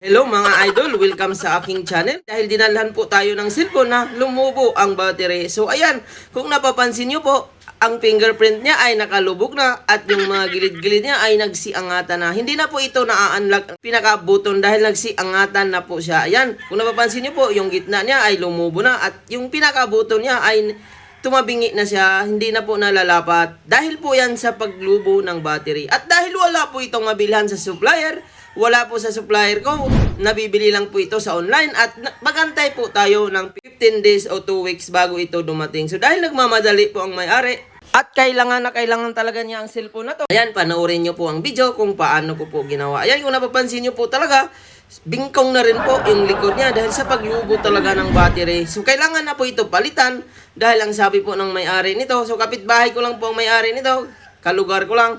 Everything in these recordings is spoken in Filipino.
Hello mga idol, welcome sa aking channel. Dahil dinalhan po tayo ng cellphone na lumubo ang battery. So ayan, kung napapansin nyo po, ang fingerprint niya ay nakalubog na at yung mga gilid-gilid niya ay nagsiangatan na. Hindi na po ito na-unlock pinaka-button dahil nagsiangatan na po siya. Ayan, kung napapansin nyo po, yung gitna niya ay lumubo na at yung pinaka-button niya ay tumabingi na siya, hindi na po nalalapat. Dahil po yan sa paglubo ng battery. At dahil wala po itong mabilhan sa supplier, wala po sa supplier ko, nabibili lang po ito sa online at magantay po tayo ng 15 days o 2 weeks bago ito dumating. So dahil nagmamadali po ang may-ari, at kailangan na kailangan talaga niya ang cellphone na to. Ayan, panoorin niyo po ang video kung paano ko po ginawa. Ayan, kung napapansin niyo po talaga, bingkong na rin po yung likod niya dahil sa paglubo talaga ng battery. So, kailangan na po ito palitan dahil ang sabi po ng may-ari nito. So, kapitbahay ko lang po ang may-ari nito. Kalugar ko lang.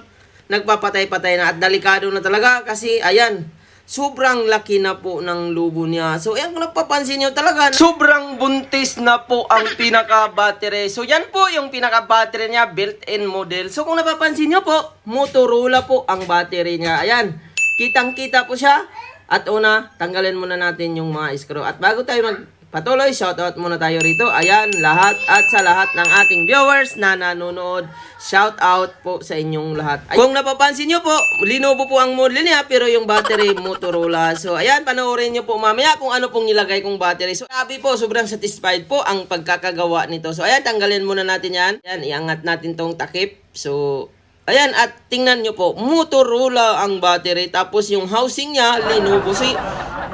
Nagpapatay-patay na at delikado na talaga kasi, ayan, sobrang laki na po ng lubo niya. So, ayan, kung napapansin nyo talaga, sobrang buntis na po ang pinaka-battery. So, yan po yung pinaka-battery niya, built-in model. So, kung napapansin nyo po, Motorola po ang battery niya. Ayan, kitang-kita po siya. At una, tanggalin muna natin yung mga screw. At bago tayo magpatuloy, shoutout muna tayo rito. Ayan, lahat at sa lahat ng ating viewers na nanonood, shoutout po sa inyong lahat. Ay, kung napapansin nyo po, Lenovo po ang model niya, pero yung battery Motorola. So, ayan, panoorin nyo po mamaya kung ano pong nilagay kong battery. So, sabi po, sobrang satisfied po ang pagkakagawa nito. So, ayan, tanggalin muna natin yan. Ayan, iangat natin tong takip. So, Ayan, at tingnan nyo po, Motorola ang battery. Tapos yung housing niya, Lenovo. So,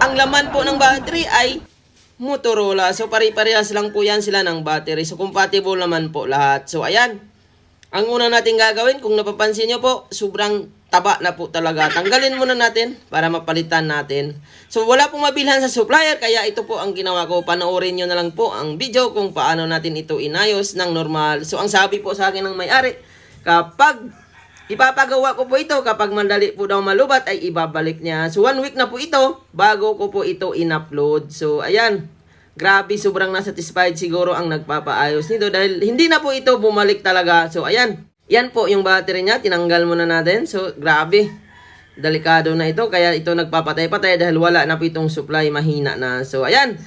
ang laman po ng battery ay Motorola. So, pare-parehas lang po yan sila ng battery. So, compatible naman po lahat. So, ayan. Ang una natin gagawin, kung napapansin nyo po, sobrang taba na po talaga. Tanggalin muna natin para mapalitan natin. So, wala pong mabilhan sa supplier, kaya ito po ang ginawa ko. Panoorin nyo na lang po ang video kung paano natin ito inayos ng normal. So, ang sabi po sa akin ng may-ari, kapag ipapagawa ko po ito, kapag mandali po daw malubat, ay ibabalik niya. So, one week na po ito, bago ko po ito in-upload. So, ayan. Grabe, sobrang na-satisfied siguro ang nagpapaayos nito dahil hindi na po ito bumalik talaga. So, ayan. Yan po yung battery niya. Tinanggal muna natin. So, grabe. Delikado na ito. Kaya ito nagpapatay-patay dahil wala na po itong supply. Mahina na. So, ayan.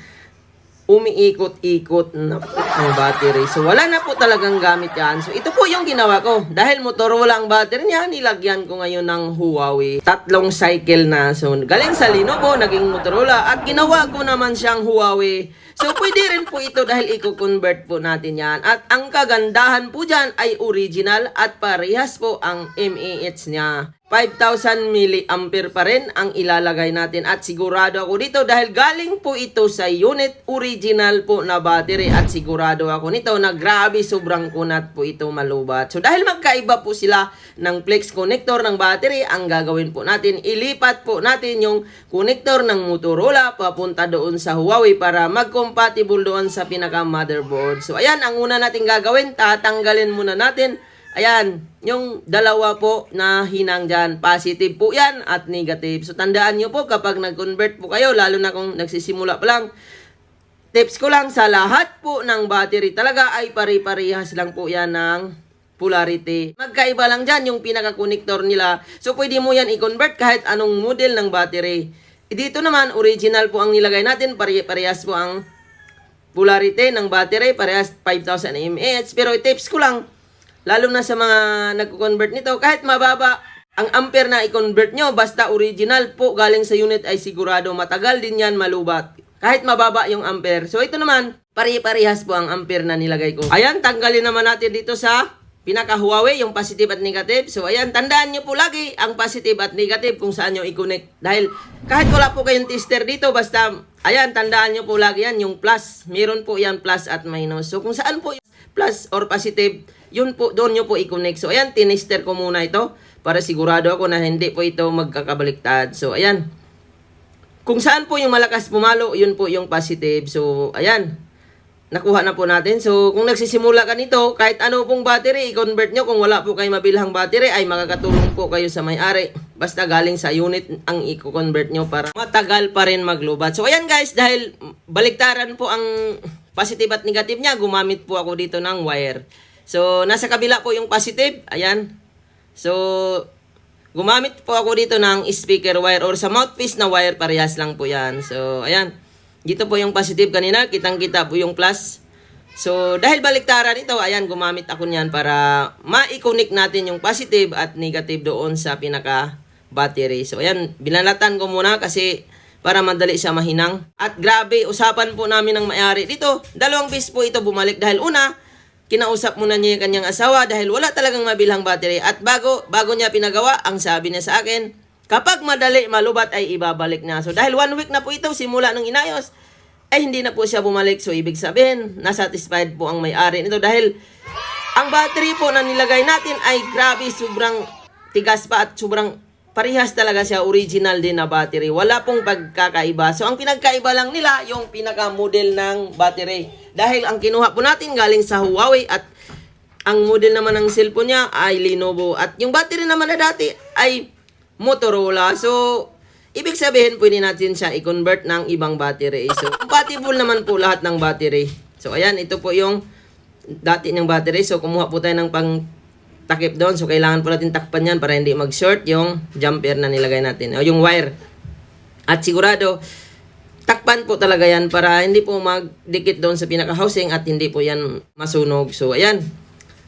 Umiikot-ikot na po ang battery. So, wala na po talagang gamit yan. So, ito po yung ginawa ko. Dahil Motorola ang battery niya, nilagyan ko ngayon ng Huawei. Tatlong cycle na. So, galing sa Lenovo, naging Motorola. At ginawa ko naman siyang Huawei. So, pwede rin po ito dahil i-convert po natin yan. At ang kagandahan po dyan ay original at parehas po ang mAh niya. 5,000 mAh pa rin ang ilalagay natin at sigurado ako dito dahil galing po ito sa unit original po na battery at sigurado ako nito na grabe sobrang kunat po ito malubat. So dahil magkaiba po sila ng flex connector ng battery, ang gagawin po natin, ilipat po natin yung connector ng Motorola papunta doon sa Huawei para mag-compatible doon sa pinaka motherboard. So ayan, ang una natin gagawin, tatanggalin muna natin Ayan, yung dalawa po na hinang dyan, positive po yan at negative. So tandaan nyo po kapag nag-convert po kayo, lalo na kung nagsisimula pa lang, tips ko lang sa lahat po ng battery talaga ay pare-parehas lang po yan ng polarity. Magkaiba lang dyan yung pinaka-connector nila. So pwede mo yan i-convert kahit anong model ng battery. Eh, Dito naman, original po ang nilagay natin, pare-parehas po ang polarity ng battery, parehas 5,000 mAh. Pero tips ko lang, lalo na sa mga nagko-convert nito, kahit mababa ang ampere na i-convert nyo, basta original po galing sa unit ay sigurado matagal din yan malubat. Kahit mababa yung ampere. So ito naman, pare-parehas po ang ampere na nilagay ko. Ayan, tanggalin naman natin dito sa pinaka Huawei, yung positive at negative. So ayan, tandaan nyo po lagi ang positive at negative kung saan nyo i-connect. Dahil kahit wala po kayong tester dito, basta ayan, tandaan nyo po lagi yan, yung plus. Meron po yan plus at minus. So kung saan po yung plus or positive, yun po, doon nyo po i-connect. So ayan, tinester ko muna ito para sigurado ako na hindi po ito magkakabaliktad. So ayan, kung saan po yung malakas pumalo, yun po yung positive. So, ayan. Nakuha na po natin. So, kung nagsisimula ka nito, kahit ano pong battery, i-convert nyo. Kung wala po kayo mabilhang battery, ay makakatulong po kayo sa may-ari. Basta galing sa unit ang i-convert nyo para matagal pa rin maglubat. So, ayan guys, dahil baliktaran po ang positive at negative niya, gumamit po ako dito ng wire. So, nasa kabila po yung positive. Ayan. So, gumamit po ako dito ng speaker wire or sa mouthpiece na wire, parehas lang po yan. So, ayan. Dito po yung positive kanina, kitang-kita po yung plus. So, dahil baliktaran ito, ayan, gumamit ako niyan para ma-connect natin yung positive at negative doon sa pinaka battery. So, ayan, binalatan ko muna kasi para madali siya mahinang. At grabe, usapan po namin ng may-ari dito. Dalawang beses po ito bumalik dahil una, kinausap muna niya yung kanyang asawa dahil wala talagang mabilang battery. At bago, bago niya pinagawa, ang sabi niya sa akin, kapag madali malubat ay ibabalik niya. So dahil one week na po ito simula nung inayos, ay hindi na po siya bumalik. So ibig sabihin, nasatisfied po ang may-ari nito dahil ang battery po na nilagay natin ay grabe, sobrang tigas pa at sobrang parehas talaga siya, original din na battery. Wala pong pagkakaiba. So, ang pinagkaiba lang nila, yung pinaka-model ng battery. Dahil ang kinuha po natin galing sa Huawei at ang model naman ng cellphone niya ay Lenovo. At yung battery naman na dati ay Motorola. So, ibig sabihin, pwede natin siya i-convert ng ibang battery. So, compatible naman po lahat ng battery. So, ayan, ito po yung dati ng battery. So, kumuha po tayo ng pang takip doon. So, kailangan po natin takpan yan para hindi mag-short yung jumper na nilagay natin. O yung wire. At sigurado, takpan po talaga yan para hindi po magdikit doon sa pinaka-housing at hindi po yan masunog. So, ayan.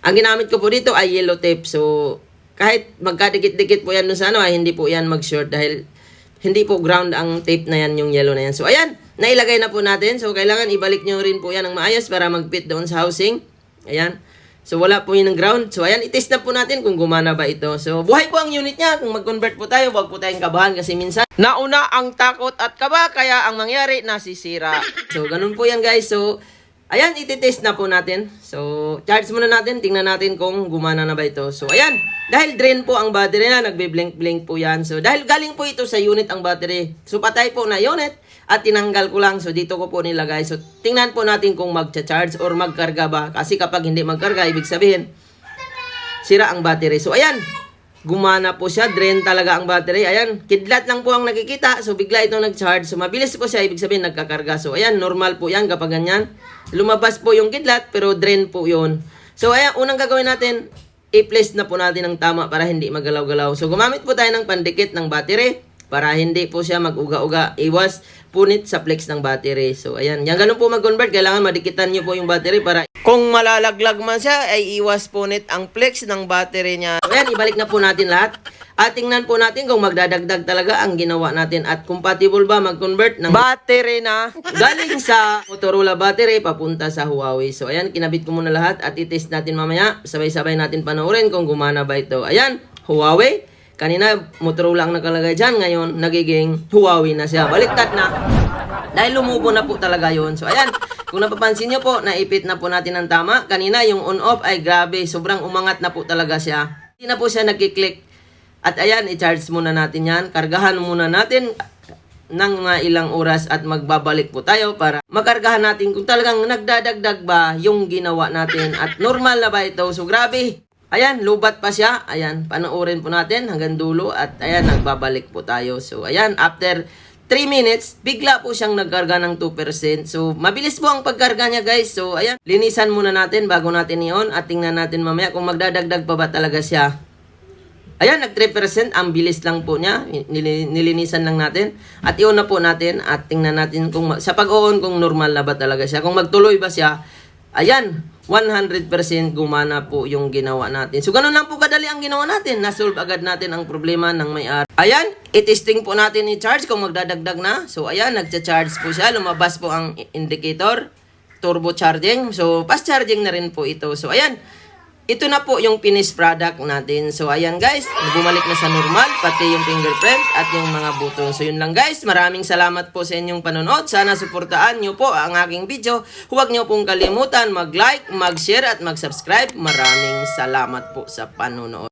Ang ginamit ko po dito ay yellow tape. So, kahit magkadikit-dikit po yan doon sa ano, ay hindi po yan mag-short dahil hindi po ground ang tape na yan, yung yellow na yan. So, ayan. Nailagay na po natin. So, kailangan ibalik nyo rin po yan ng maayos para mag-fit doon sa housing. Ayan. So, wala po yun ng ground. So, ayan, itest na po natin kung gumana ba ito. So, buhay po ang unit niya. Kung mag-convert po tayo, wag po tayong kabahan kasi minsan nauna ang takot at kaba, kaya ang mangyari, nasisira. So, ganun po yan guys. So, ayan, ititest na po natin. So, charge muna natin. Tingnan natin kung gumana na ba ito. So, ayan. Dahil drain po ang battery na, nagbe-blink-blink po yan. So, dahil galing po ito sa unit ang battery. So, patay po na unit at tinanggal ko lang. So, dito ko po nilagay. So, tingnan po natin kung magcha-charge or magkarga ba. Kasi kapag hindi magkarga, ibig sabihin, sira ang battery. So, ayan. Gumana po siya. Drain talaga ang battery. Ayan. Kidlat lang po ang nakikita. So, bigla itong nag-charge. So, mabilis po siya. Ibig sabihin, nagkakarga. So, ayan. Normal po yan kapag ganyan. Lumabas po yung kidlat, pero drain po yun. So, ayan. Unang gagawin natin, i-place na po natin ng tama para hindi magalaw-galaw. So, gumamit po tayo ng pandikit ng battery para hindi po siya mag-uga-uga. Iwas punit sa flex ng battery. So, ayan. Yan ganun po mag-convert. Kailangan madikitan nyo po yung battery para kung malalaglag man siya, ay iwas punit ang flex ng battery niya. So, ayan. Ibalik na po natin lahat. At tingnan po natin kung magdadagdag talaga ang ginawa natin at compatible ba mag-convert ng battery na galing sa Motorola battery papunta sa Huawei. So, ayan. Kinabit ko muna lahat at itest natin mamaya. Sabay-sabay natin panoorin kung gumana ba ito. Ayan. Huawei. Kanina, Motorola ang nakalagay dyan. Ngayon, nagiging Huawei na siya. Baliktad na. Dahil lumubo na po talaga yon So, ayan. Kung napapansin nyo po, naipit na po natin ng tama. Kanina, yung on-off ay grabe. Sobrang umangat na po talaga siya. Hindi na po siya nagkiklik. At ayan, i-charge muna natin yan. Kargahan muna natin ng mga ilang oras at magbabalik po tayo para makargahan natin kung talagang nagdadagdag ba yung ginawa natin at normal na ba ito. So, grabe. Ayan, lubat pa siya. Ayan, panoorin po natin hanggang dulo at ayan, nagbabalik po tayo. So, ayan, after 3 minutes, bigla po siyang nagkarga ng 2%. So, mabilis po ang pagkarga niya guys. So, ayan, linisan muna natin bago natin iyon at tingnan natin mamaya kung magdadagdag pa ba talaga siya. Ayan, nag 3%. Ang bilis lang po niya. Nili- nilinisan lang natin. At iyon na po natin at tingnan natin kung sa pag-on kung normal na ba talaga siya. Kung magtuloy ba siya. Ayan, 100% gumana po yung ginawa natin. So, ganun lang po kadali ang ginawa natin. Nasolve agad natin ang problema ng may-ari. Ayan, itesting po natin i-charge kung magdadagdag na. So, ayan, nagcha-charge po siya. Lumabas po ang indicator. Turbo charging. So, fast charging na rin po ito. So, ayan. Ito na po yung finished product natin. So, ayan guys, bumalik na sa normal, pati yung fingerprint at yung mga button. So, yun lang guys. Maraming salamat po sa inyong panonood. Sana suportaan nyo po ang aking video. Huwag nyo pong kalimutan mag-like, mag-share at mag-subscribe. Maraming salamat po sa panonood.